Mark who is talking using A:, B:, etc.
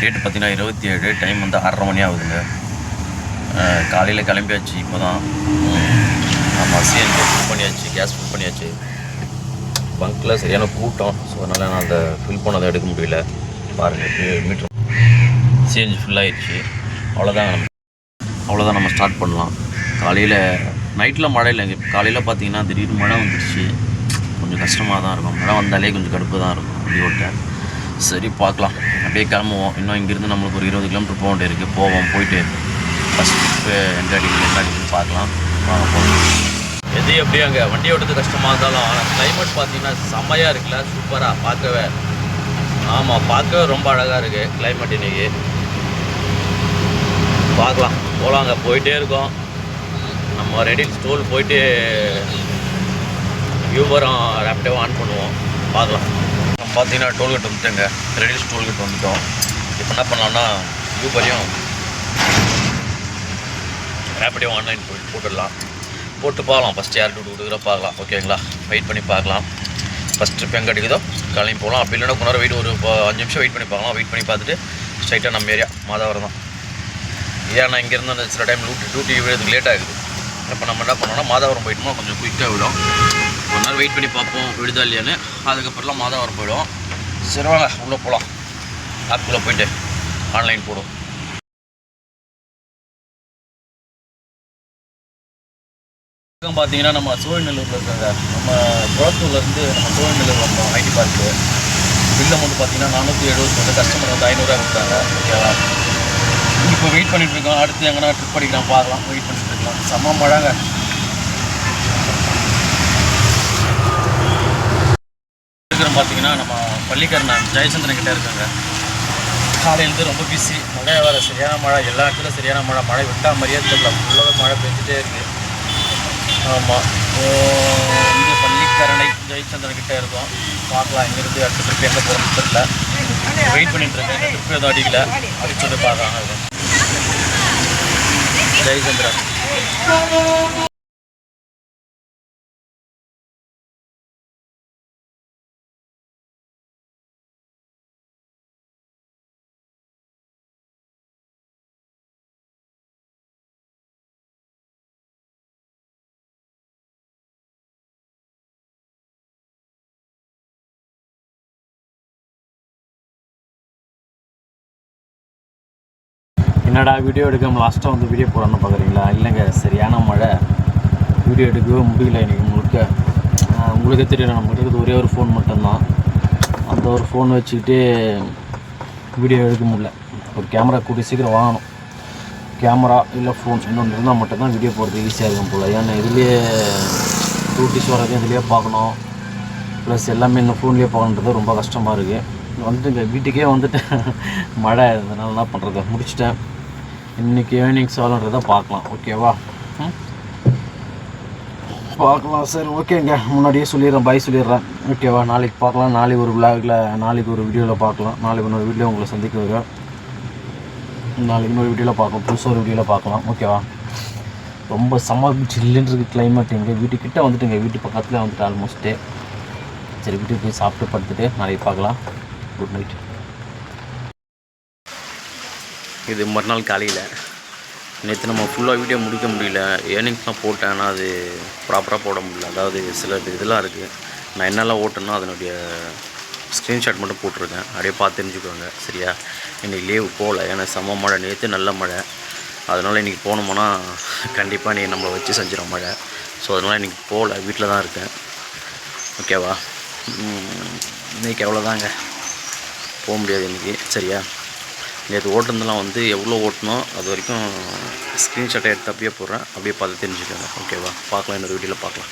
A: Date பார்த்தீங்கன்னா இருபத்தி ஏழு டைம் வந்து ஆறரை மணி ஆகுதுங்க. காலையில் கிளம்பியாச்சு இப்போ தான் ஆமாம் சிஎன்ஜி புக் பண்ணியாச்சு கேஸ் புக் பண்ணியாச்சு. பங்க்கில் சரியான கூட்டம் ஸோ அதனால் நான் அந்த ஃபில் பண்ணதை எடுக்க முடியல. பாருங்கள் மீட்ரு. சிஎன்ஜி ஃபுல் அவ்வளோதான் நம்ம அவ்வளோதான் நம்ம ஸ்டார்ட் பண்ணலாம். காலையில் நைட்டில் மழை இல்லைங்க காலையில் பார்த்தீங்கன்னா திடீர்னு மழை வந்துடுச்சு. கொஞ்சம் கஷ்டமாக தான் இருக்கும். மழை வந்தாலே கொஞ்சம் கடுப்பு தான் இருக்கும் வண்டி ஓட்ட. சரி பார்க்கலாம். அப்படியே கிளம்புவோம். இன்னும் இங்கேருந்து நம்மளுக்கு ஒரு இருபது கிலோமீட்டர் போக வேண்டியது இருக்குது போவோம் போயிட்டு ஃபஸ்ட் ட்ரிப்பு எந்த அடிக்கடி என்ன அடிக்கணும்னு பார்க்கலாம். வாங்க போகலாம் எது எப்படி அங்கே வண்டி ஓட்டுறது கஷ்டமாக இருந்தாலும் கிளைமேட் பார்த்தீங்கன்னா செம்மையாக இருக்குல்ல. சூப்பராக பார்க்கவே. ஆமாம் பார்க்கவே ரொம்ப அழகாக இருக்குது கிளைமேட் இன்றைக்கி பார்க்கலாம். போகலாம் அங்கே போயிட்டே இருக்கோம். நம்ம ரெடி ஸ்டோல் போயிட்டு யூபரும் ரேப்டேவும் ஆன் பண்ணுவோம். பார்க்கலாம். பார்த்தீங்கன்னா டோல்கேட் வந்துட்டேங்க. ரெடியூஸ் டோல்கேட் வந்துட்டோம். இப்போ என்ன பண்ணலாம்னா யூபரையும் ரேப்பிடையும் ஆன்லைன் போய் போட்டுடலாம். போட்டு பார்க்கலாம். ஃபஸ்ட்டு யார் டூ கொடுக்குற பார்க்கலாம். ஓகேங்களா வெயிட் பண்ணி பார்க்கலாம். ஃபஸ்ட்டு இப்போ எங்கே அடிக்குதோ கிளம்பி போகலாம். அப்படி இல்லைன்னா கொஞ்ச நேரம் வெயிட் ஒரு அஞ்சு நிமிஷம் வெயிட் பண்ணி பார்க்கலாம். வெயிட் பண்ணி பார்த்துட்டு ஸ்ட்ரைட்டாக நம்ம ஏரியா மாதாவரம் தான். ஏன்னா இங்கேருந்து அந்த சில டைம் டியூட்டி டியூட்டி விழுறதுக்கு லேட் ஆகுது. இப்போ நம்ம என்ன பண்ணோம்னா மாதாவரம் போயிட்டோம்னா கொஞ்சம் குயிக்காக விடும். கொஞ்ச நேரம் வெயிட் பண்ணி பார்ப்போம் விடுதா இல்லையான்னு. அதுக்கப்புறம்லாம் மாதாவரம் போயிடும். சரி வாங்க உள்ளே போகலாம். ஆப்புக்குள்ளே போயிட்டு ஆன்லைன் போடும் பக்கம் பார்த்தீங்கன்னா நம்ம சோழநல்லூரில் இருக்காங்க. நம்ம குளத்தூர்லேருந்து நம்ம சோழநல்லூர் வந்தோம் ஐடி பார்க்கு பில் அமௌண்ட் பார்த்தீங்கன்னா நானூற்றி எழுபத்தொன்று கஸ்டமர் வந்து ஐநூறுரூவா கொடுத்தாங்க. ஓகேவா இப்போ வெயிட் பண்ணிட்டு இருக்கோம். அடுத்து எங்கன்னா ட்ரிப் அடிக்கலாம் பார்க்கலாம் வெயிட் பண்ணிட்டு இருக்கலாம். செம்ம மழைங்க. இருக்கிறோம் பார்த்தீங்கன்னா நம்ம பள்ளிக்கரணன் ஜெயச்சந்திரன் கிட்டே இருக்காங்க. காலையிலேருந்து ரொம்ப பிஸி மழை வர சரியான மழை. எல்லா இடத்துலையும் சரியான மழை. மழை விட்டா மாதிரியே தெரியல. ஃபுல்லாக மழை பெஞ்சிட்டே இருக்குது ஆமாம் இங்கே பள்ளிக்கரணை ஜெயச்சந்திரன் கிட்டே இருக்கோம். பார்க்கலாம். இங்கேருந்து அடுத்த ட்ரிப் எங்கே போகிறோம்னு தெரியல. வெயிட் பண்ணிட்டு இருக்கேன். ட்ரிப் எதுவும் அடிக்கல. அடிச்சு பார்க்கலாம். ஜெயச்சந்திரன். என்னடா வீடியோ எடுக்காமல் லாஸ்ட்டாக வந்து வீடியோ போடணும்னு பார்க்குறீங்களா இல்லைங்க சரியான மழை. வீடியோ எடுக்கவே முடியல எனக்கு முழுக்க. உங்களுக்கே தெரியல நம்ம இருக்கிறது ஒரே ஒரு ஃபோன் மட்டும்தான். அந்த ஒரு ஃபோன் வச்சுக்கிட்டு வீடியோ எடுக்க முடியல. ஒரு கேமரா கூடிய சீக்கிரம் வாங்கணும். கேமரா இல்லை ஃபோன் இன்னொன்று இருந்தால் மட்டும்தான் வீடியோ போடுறது ஈஸியாக இருக்கும் போல். ஏன்னா இதுலேயே டூட்டிஸ் வரது இதுலேயே பார்க்கணும். ப்ளஸ் எல்லாமே இந்த ஃபோன்லேயே பார்க்கணுன்றது ரொம்ப கஷ்டமாக இருக்குது வந்துட்டுங்க வீட்டுக்கே வந்துட்டு மழை அதனால என்ன பண்ணுறது முடிச்சிட்டேன். இன்றைக்கி ஈவினிங் சாலன்றதை பார்க்கலாம். ஓகேவா ம்? பார்க்கலாம் சரி ஓகேங்க முன்னாடியே சொல்லிடுறேன் பாய் சொல்லிடுறேன். ஓகேவா நாளைக்கு பார்க்கலாம். நாளைக்கு ஒரு விளாகில் நாளைக்கு ஒரு வீடியோவில் பார்க்கலாம். நாளைக்கு இன்னொரு வீடியோ உங்களை சந்திக்க வருவேன் நாளைக்கு இன்னொரு வீடியோவில் பார்க்கலாம். புதுசாக ஒரு வீடியோவில் பார்க்கலாம். ஓகேவா ரொம்ப செம்ம சில்லுன்னு இருக்குது கிளைமேட் எங்கள் வீட்டுக்கிட்ட வந்துட்டுங்க. வீட்டு பக்கத்தில் வந்துட்டு ஆல்மோஸ்ட்டு சரி வீட்டுக்கு போய் சாப்பிட்டு படுத்துட்டு நாளைக்கு பார்க்கலாம். குட் நைட் இது மறுநாள் காலையில். நேற்று நம்ம ஃபுல்லாக வீடியோ முடிக்க முடியல. ஏர்னிங்ஸ்லாம் போட்டேன். ஆனால் அது ப்ராப்பராக போட முடியல. அதாவது சில இதெல்லாம் இருக்குது நான் என்னெல்லாம் ஓட்டேன்னா அதனுடைய ஸ்க்ரீன்ஷாட் மட்டும் போட்டிருக்கேன். அப்படியே பார்த்து தெரிஞ்சுக்கோங்க. சரியா? இன்றைக்கி லீவு போகல ஏன்னா செம்ம மழை. நேற்று நல்ல மழை. அதனால் இன்றைக்கி போனோம்னா கண்டிப்பாக நீ நம்மளை வச்சு செஞ்சிடும் மழை. ஸோ அதனால் இன்றைக்கி போகல வீட்டில் தான் இருக்கேன். ஓகேவா இன்றைக்கி இன்னைக்கு போக முடியாது இன்றைக்கி சரியா? நேற்று ஓட்டுனதெல்லாம் வந்து எவ்வளோ ஓட்டணும் அது வரைக்கும் ஸ்க்ரீன்ஷாட்டை எடுத்து அப்படியே போடுறேன். அப்படியே பார்த்து தெரிஞ்சுக்கோங்க. ஓகேவா பார்க்கலாம் இன்னொரு வீடியோவில் பார்க்கலாம்.